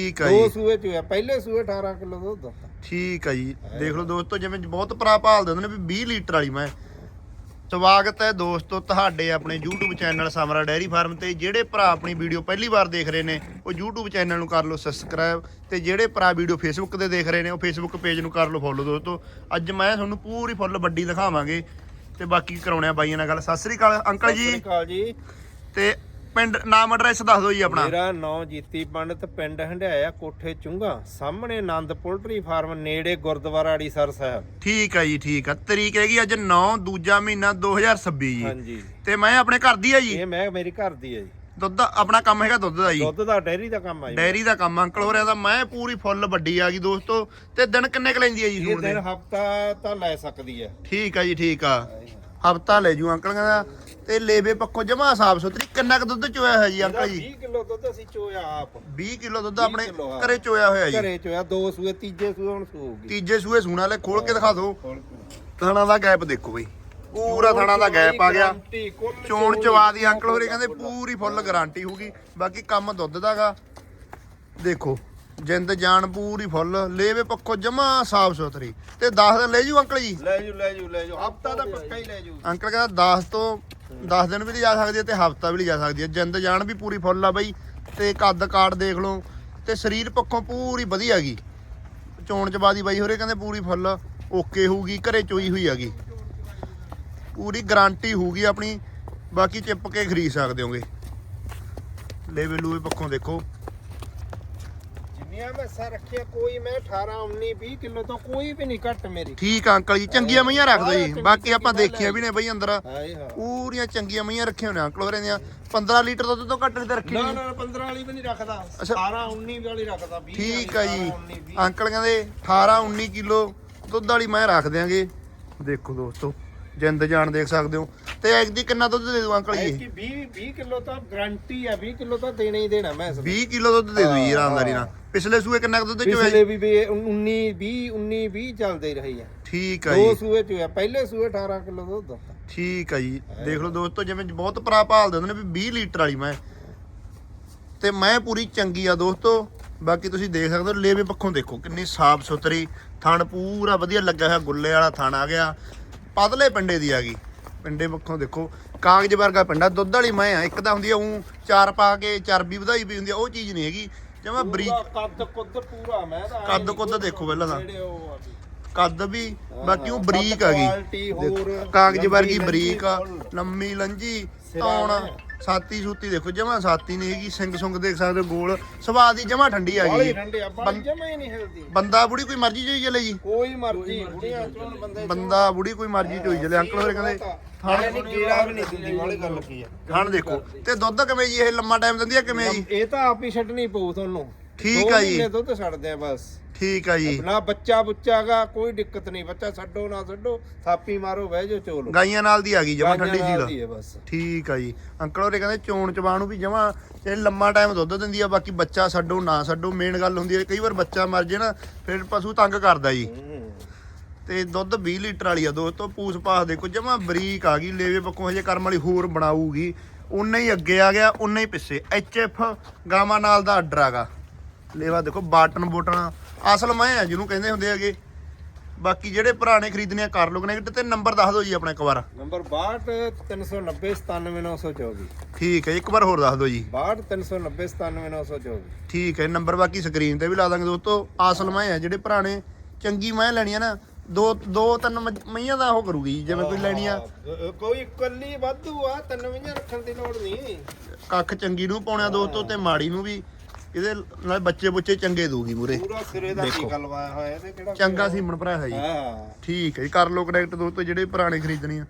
ਠੀਕ ਆ ਦੋ ਜੀ। ਸੂਏ ਚੋਇਆ ਪਹਿਲੇ ਸੂਏ 18 ਕਿਲੋ ਦੁੱਧ ਦਿੱਤਾ ਠੀਕ ਆ ਜੀ। ਦੇਖ ਲਓ ਦੋਸਤੋ ਜਿਵੇਂ ਬਹੁਤ ਭਰਾ ਭਾਲਦੇ ਹੁੰਦੇ ਨੇ ਵੀ 20 ਲੀਟਰ ਵਾਲੀ ਮੈਂ। ਸਵਾਗਤ ਹੈ ਦੋਸਤੋ ਤੁਹਾਡੇ ਆਪਣੇ YouTube channel Samra dairy farm ਤੇ। ਜਿਹੜੇ ਭਰਾ ਆਪਣੀ ਵੀਡੀਓ ਪਹਿਲੀ ਵਾਰ ਦੇਖ ਰਹੇ ਨੇ ਉਹ YouTube ਚੈਨਲ ਨੂੰ ਕਰ ਲਓ ਸਬਸਕ੍ਰਾਈਬ ਤੇ ਜਿਹੜੇ ਭਰਾ ਵੀਡੀਓ Facebook ਤੇ ਦੇਖ ਰਹੇ ਨੇ ਉਹ Facebook ਪੇਜ ਨੂੰ ਕਰ ਲਓ ਫੋਲੋ ਦੋਸਤੋ। ਅੱਜ ਮੈਂ ਤੁਹਾਨੂੰ ਪੂਰੀ ਫੁੱਲ ਵੱਡੀ ਦਿਖਾਵਾਂਗੇ ਤੇ ਬਾਕੀ ਕਰਾਉਣੇ ਆ ਬਾਈਆਂ ਨਾਲ ਗੱਲ। ਸਤਿ ਸ੍ਰੀ ਅਕਾਲ ਅੰਕਲ ਸਤਿ ਜੀ ਸ਼੍ਰੀ ਅਕਾਲ ਜੀ। ਤੇ ਪਿੰਡ ਨਾਮ ਐਡਰੈਸ ਦੱਸ ਦਿਓ ਜੀ ਆਪਣਾ। ਮੇਰਾ ਨਾਂ ਜੀਤੀ ਪੰਡਤ ਪਿੰਡ ਹੰਡਿਆਇਆ ਕੋਠੇ ਚੁੰਗਾ ਸਾਹਮਣੇ ਆਨੰਦ ਪੋਲਟਰੀ ਫਾਰਮ ਨੇੜੇ ਗੁਰਦੁਆਰਾ ਅੜੀਸਰ ਸਾਹਿਬ। ਠੀਕ ਆ ਜੀ ਠੀਕ ਆ। ਤਰੀਕ ਹੈਗੀ ਅੱਜ 9 ਦੂਜਾ ਮਹੀਨਾ 2026 ਜੀ। ਹਾਂਜੀ। ਤੇ ਮੈਂ ਆਪਣੇ ਘਰ ਦੀ ਆ ਜੀ? ਇਹ ਮੈਂ ਮੇਰੀ ਘਰ ਦੀ ਹੈ ਜੀ। ਦੁੱਧ ਆਪਣਾ ਕੰਮ ਹੈਗਾ ਦੁੱਧ ਦਾ ਜੀ? ਦੁੱਧ ਦਾ ਡੈਰੀ ਦਾ ਕੰਮ ਆ ਜੀ। ਡੈਰੀ ਦਾ ਕੰਮ ਅੰਕਲ ਹੋ ਰਿਹਾ ਤਾਂ ਮੈਂ ਪੂਰੀ ਫੁੱਲ ਵੱਡੀ ਆ ਗਈ ਦੋਸਤੋ। ਤੇ ਦਿਨ ਕਿੰਨੇ ਕ ਲੈਂਦੀ ਆ ਜੀ ਇਹ ਦੇ ਦਿਨ ਹਫਤਾ ਤਾਂ ਲੈ ਸਕਦੀ ਹੈ ਠੀਕ ਆ ਜੀ ਠੀਕ ਆ। ਹਫਤਾ ਲੈ ਜੂ ਅੰਕਲ ਕਹਿੰਦਾ। ਤੇ ਲੇਵੇ ਪੱਖੋਂ ਜਮਾ ਸਾਫ਼ ਸੁਥਰੀ। ਕਿੰਨਾ ਕ ਦੁੱਧ ਚੋਇਆ ਹੈ ਜੀ ਅੰਕਲ ਜੀ? 20 ਕਿਲੋ ਦੁੱਧ ਅਸੀਂ ਚੋਇਆ ਆਪ। 20 ਕਿਲੋ ਦੁੱਧ ਆਪਣੇ ਕਿੱਲੋ। ਘਰੇ ਚੋਇਆ ਹੋਇਆ ਜੀ। ਘਰੇ ਚੋਇਆ ਦੋ ਸੂਏ ਤੀਜੇ ਸੂਏ ਹੁਣ ਸੂਗੀ ਤੀਜੇ ਸੂਏ ਸੂਣਾ ਲੈ ਖੋਲ ਕੇ ਦਿਖਾ ਦਿਓ ਥਣਾ ਦਾ ਗੈਪ ਦੇਖੋ ਬਈ। ਪੂਰਾ ਥਣਾ ਦਾ ਗੈਪ ਆ ਗਿਆ। ਚੋਣ ਚਵਾ ਦੀ ਅੰਕਲ ਹੋਰੇ ਕਹਿੰਦੇ ਪੂਰੀ ਫੁੱਲ ਗਾਰੰਟੀ ਹੋਊਗੀ। ਬਾਕੀ ਕੰਮ ਦੁੱਧ ਦਾਗਾ। ਦੇਖੋ ਜਿੰਦ ਜਾਨ ਪੂਰੀ ਫੁੱਲ ਲੇਵੇ ਪੱਖੋਂ ਜਮਾ ਸਾਫ਼ ਸੁਥਰੀ। ਤੇ 10 ਦਿਨ ਲੈ ਜੂ ਅੰਕਲ ਜੀ? ਲੈ ਜੂ ਲੈ ਜੂ ਲੈ ਜੂ। ਹਫਤਾ ਤਾਂ ਪੱਕਾ ਹੀ ਲੈ ਜੂ। ਅੰਕਲ ਕਹਿੰਦਾ 10 ਤੋਂ 10 ਦਿਨ ਵੀ ਲਿਜਾ ਸਕਦੀ ਹੈ ਤੇ ਹਫਤਾ ਵੀ ਲਿਜਾ ਸਕਦੀ। ਹੈ ਜਿੰਦ ਜਾਨ ਵੀ ਪੂਰੀ ਫੁੱਲ ਆ ਬਈ, ਤੇ ਕੱਦ ਕਾੜ ਦੇਖ ਲਓ, ਤੇ ਸਰੀਰ ਪੱਖੋਂ ਪੂਰੀ ਵਧੀਆ ਹੈਗੀ ਚੋਣ ਚਬਾਦੀ ਬਾਈ ਹੋਰੇ ਕਹਿੰਦੇ ਪੂਰੀ ਫੁੱਲ ਓਕੇ ਹੋਊਗੀ, ਘਰੇ ਚੋਈ ਹੋਈ ਹੈਗੀ ਪੂਰੀ ਗਾਰੰਟੀ ਹੋਊਗੀ ਆਪਣੀ, ਬਾਕੀ ਚਿੱਪ ਕੇ ਖਰੀਦ ਸਕਦੇ ਹੋਗੇ। ਲੇਵੇ ਲੂਵੇ ਪੱਖੋਂ ਦੇਖੋ। ਜਿੰਨੀਆਂ ਮੈਸਾਂ ਰੱਖੀਆਂ ਕੋਈ ਮੈਂ 18 19 20 ਕਿਲੋ ਤੋਂ ਕੋਈ ਵੀ ਨਹੀਂ ਘੱਟ ਮੇਰੀ। ਠੀਕ ਆ ਅੰਕਲ ਜੀ ਚੰਗੀਆਂ ਮਈਆਂ ਰੱਖ ਦਿਓ ਜੀ। ਬਾਕੀ ਆਪਾਂ ਦੇਖੀਆਂ ਵੀ ਨੇ ਬਈ ਅੰਦਰ। ਹਾਏ ਹਾਂ ਪੂਰੀਆਂ ਚੰਗੀਆਂ ਮਈਆਂ ਰੱਖੀਆਂ ਹੋਣੇ ਅੰਕਲ ਹੋਰਾਂ ਦੀਆਂ 15 ਲੀਟਰ ਦੁੱਧ ਤੋਂ ਘੱਟ ਨਹੀਂ ਤਾਂ ਰੱਖੀ ਨਾ ਨਹੀਂ ਨਾ 15 ਵਾਲੀ ਵੀ ਨਹੀਂ ਰੱਖਦਾ। ਅੱਛਾ। 18 19 ਵਾਲੀ ਰੱਖਦਾ 20 ਠੀਕ ਆ ਜੀ। 18, 19, 20 ਅੰਕਲ ਕਹਿੰਦੇ 18 19 ਕਿਲੋ ਦੁੱਧ ਵਾਲੀ ਮੈਂ ਰੱਖ ਦਿਆਂਗੇ। ਦੇਖੋ ਦੋਸਤੋ ਜਿੰਦ ਜਾਨ ਦੇਖ ਸਕਦੇ ਹੋ। ਤੇ ਐਕ ਦੀ ਕਿੰਨਾ ਦੁੱਧ ਦੇ ਦੂ ਅੰਕਲ ਜੀ? ਕਿ 20 20 ਕਿਲੋ ਤਾਂ ਗਾਰੰਟੀ ਆ 20 ਕਿਲੋ ਤਾਂ ਦੇਣਾ ਹੀ ਦੇਣਾ ਮੈਂ ਇਸ 20 ਕਿਲੋ ਦੁੱਧ ਦੇ ਦੂ ਜੀ ਆਰਾਮਦਾਰੀ ਨਾਲ। ਪਿਛਲੇ ਸੂਏ ਕਿੰਨਾ ਕੁ ਦੁੱਧ ਚੋਇਆ ਪਿਛਲੇ ਵੀ ਵੀ 19 20 19 20 ਚੱਲਦੇ ਰਹੀ ਆ। ਠੀਕ ਆ ਦੋ ਜੀ। ਸੂਏ ਚੋਇਆ ਪਹਿਲੇ ਸੂਏ 18 ਕਿਲੋ ਦੁੱਧ ਦਿੱਤਾ। ਠੀਕ ਆ ਜੀ। ਦੇਖ ਲਓ ਦੋਸਤੋ ਜਿਵੇਂ ਬਹੁਤ ਭਰਾ ਭਾਲਦੇ ਹੁੰਦੇ ਨੇ ਵੀ 20 ਲੀਟਰ ਵਾਲੀ ਮੈਂ। ਤੇ ਮੈਂ ਪੂਰੀ ਚੰਗੀ ਆ ਦੋਸਤੋ। ਬਾਕੀ ਤੁਸੀਂ ਦੇਖ ਸਕਦੇ ਹੋ ਲੇਵੇ ਪੱਖੋਂ ਦੇਖੋ ਕਿੰਨੀ ਸਾਫ਼ ਸੁਥਰੀ। ਥਣ ਪੂਰਾ ਵਧੀਆ ਲੱਗਾ ਹੋਇਆ ਗੁੱਲੇ ਵਾਲਾ ਥਣ ਆ ਗਿਆ। ਪਤਲੇ ਪਿੰਡੇ ਦੀ ਆ ਗਈ। ਪਿੰਡੇ ਪੱਖੋਂ ਦੇਖੋ ਕਾਗਜ਼ ਵਰਗਾ ਪਿੰਡਾ ਦੁੱਧ ਵਾਲੀ ਮੈਂ ਆ ਇੱਕ ਤਾਂ ਹੁੰਦੀ ਆ ਉਹ ਚਾਰ ਪਾ ਕੇ ਚਰਬੀ ਵਧਾਈ ਪਈ ਹੁੰਦੀ ਆ ਉਹ ਚੀਜ਼ ਨਹੀਂ ਹੈਗੀ ਜਮਾ ਬਰੀਕ ਕੱਦ ਕੁੱਦ ਪੂਰਾ ਮੈਂ ਤਾਂ ਕੱਦ ਕੁੱਦ ਦੇਖੋ ਪਹਿਲਾਂ ਤਾਂ ਆ। ਕੱਦ ਵੀ ਬਾਕੀ ਉਹ ਬਰੀਕ ਹੋਰ ਦੇਖੋ, ਕਾਗਜ਼ ਵਰਗੀ ਬਰੀਕ ਆ। ਲੰਮੀ ਲੰਜੀ ਤੌਣ। ਸਾਤੀ ਸੂਤੀ ਦੇਖੋ ਜਮਾ ਸਾਤੀ ਨਹੀਂ ਹੈਗੀ ਸਿੰਘ ਸੁੰਗ ਦੇਖ ਸਕਦੇ ਹੋ ਗੋਲ। ਸਵਾਦ ਦੀ ਜਮਾ ਠੰਡੀ ਆ ਗਈ ਠੰਡੇ ਆ ਬਾਹਲੀ ਬੰ- ਜਮਾ ਹੀ ਨਹੀਂ ਹਿਲਦੀ। ਬੰਦਾ ਬੁੜੀ ਕੋਈ ਮਰਜ਼ੀ ਚੋਈ ਚਲੇ ਜੀ। ਕੋਈ ਮਰਜ਼ੀ ਬੁੜੀਆਂ ਚੋਂ ਬੰਦੇ ਬੰਦਾ ਬੁੜੀ ਕੋਈ ਮਰਜ਼ੀ ਚੋਈ ਚਲੇ ਅੰਕਲ ਹੋਰੇ ਕਹਿੰਦੇ ਥਾਣੇ ਨਹੀਂ ਕੀੜਾ ਵੀ ਨਹੀਂ ਦਿੰਦੀ ਵਾਲੀ ਗੱਲ ਕੀ ਆ। ਖਾਣ ਦੇਖੋ। ਤੇ ਦੁੱਧ ਕਿਵੇਂ ਜੀ ਇਹ ਲੰਮਾ ਟਾਈਮ ਦਿੰਦੀ ਆ ਕਿਵੇਂ ਜੀ? ਇਹ ਤਾਂ ਆਪ ਹੀ ਛੱਡਣੀ ਪਊ ਤੁਹਾਨੂੰ। ਠੀਕ ਦੋ ਆ ਜੀ। ਦੁੱਧ ਛੱਡਦੇ ਆ ਬਸ। ਠੀਕ ਆ ਜੀ। ਨਾ ਬੱਚਾ ਬੁੱਚਾਗਾ ਕੋਈ ਦਿੱਕਤ ਨਹੀਂ। ਬੱਚਾ ਛੱਡੋ ਨਾ ਛੱਡੋ ਥਾਪੀ ਮਾਰੋ ਬਹਿ ਜਾਓ ਚੋਲੋ। ਗਾਈਆਂ ਨਾਲ ਦੀ ਆ ਗਈ ਜਮਾ ਠੰਡੀ ਝੀਲ ਦੀ ਠੀਕ ਆ ਜੀ। ਅੰਕਲ ਹੋਰੇ ਕਹਿੰਦੇ ਚੋਣ ਚਬਾਣ ਨੂੰ ਵੀ ਜਮਾ ਇਹ ਲੰਮਾ ਟਾਈਮ ਦੁੱਧ ਦਿੰਦੀ ਆ ਬਾਕੀ ਬੱਚਾ ਛੱਡੋ ਨਾ ਛੱਡੋ ਮੇਨ ਗੱਲ ਹੁੰਦੀ ਹੈ ਕਈ ਵਾਰ ਬੱਚਾ ਮਰ ਜੇ ਨਾ ਫਿਰ ਪਸ਼ੂ ਤੰਗ ਕਰਦਾ ਜੀ। ਤੇ ਦੁੱਧ 20 ਲੀਟਰ ਵਾਲੀ ਆ ਦੋਸਤੋ ਪੂਸ ਪਾਸ ਦੇਖੋ ਜਮਾ ਬਰੀਕ ਆ ਗਈ ਲੇਵੇ ਪੱਕੋਂ ਹਜੇ ਕਰਮ ਵਾਲੀ ਹੋਰ ਬਣਾਊਗੀ। ਉਨਾ ਹੀ ਅੱਗੇ ਆ ਗਿਆ ਉਨਾ ਹੀ ਪਿੱਛੇ ਐਫ ਗਾਵਾਂ ਨਾਲ ਦਾ ਆਰਡਰ ਆਗਾ ਲੇਵਾ ਦੇਖੋ ਬਾਟਨ ਬੋਟਨ। ਅਸਲ ਮੈਂ ਆ ਜਿਹਨੂੰ ਕਹਿੰਦੇ ਹੁੰਦੇ ਹੈਗੇ। ਬਾਕੀ ਜਿਹੜੇ ਪੁਰਾਣੇ ਖਰੀਦਣੇ ਆ ਕਰ ਲੋ ਕਨੈਕਟ ਤੇ ਨੰਬਰ ਦੱਸ ਦਿਓ ਜੀ ਆਪਣਾ ਇੱਕ ਵਾਰ। ਨੰਬਰ 62 390 97924 ਠੀਕ ਹੈ ਇੱਕ ਵਾਰ ਹੋਰ ਦੱਸ ਦਿਓ ਜੀ। 62 390 97924 ਠੀਕ ਹੈ ਨੰਬਰ ਬਾਕੀ ਸਕਰੀਨ ਤੇ ਵੀ ਲਾ ਦਾਂਗੇ ਦੋਸਤੋ। ਅਸਲ ਮੈਂ ਆ ਜਿਹੜੇ ਪੁਰਾਣੇ ਚੰਗੀ ਮੈਂ ਲੈਣੀ ਆ ਨਾ ਦੋ ਦੋ ਤਿੰਨ ਮਈਆਂ ਦਾ ਉਹ ਕਰੂਗੀ ਜਿਵੇਂ ਕੋਈ ਲੈਣੀ ਆ। ਕੋਈ ਇਕੱਲੀ ਵਾਧੂ ਆ ਤਿੰਨ ਮਹੀਨੇ ਰੱਖਣ ਦੀ ਲੋੜ ਨਹੀਂ। ਕੱਖ ਚੰਗੀ ਨੂੰ ਪਾਉਣਾ ਦੋਸਤੋ ਤੇ ਮਾੜੀ ਨੂੰ ਵੀ। ਇਹਦੇ ਨਾਲ ਬੱਚੇ ਬੁੱਚੇ ਚੰਗੇ ਦੂਗੀ ਮੂਰੇ। ਪੂਰਾ ਸਿਰੇ ਦਾ ਦੇਖੋ। ਟੀਕਾ ਲਵਾਇਆ ਹੋਇਆ ਇਹਦੇ ਕਿਹੜਾ ਚੰਗਾ ਸੀਮਣ ਭਰਾ ਹੈ ਜੀ। ਹਾਂ। ਠੀਕ ਹੈ ਜੀ ਕਰ ਲੋ ਕਨੈਕਟ ਦੋਸਤੋ ਜਿਹੜੇ ਪੁਰਾਣੇ ਖਰੀਦਣੇ ਆ।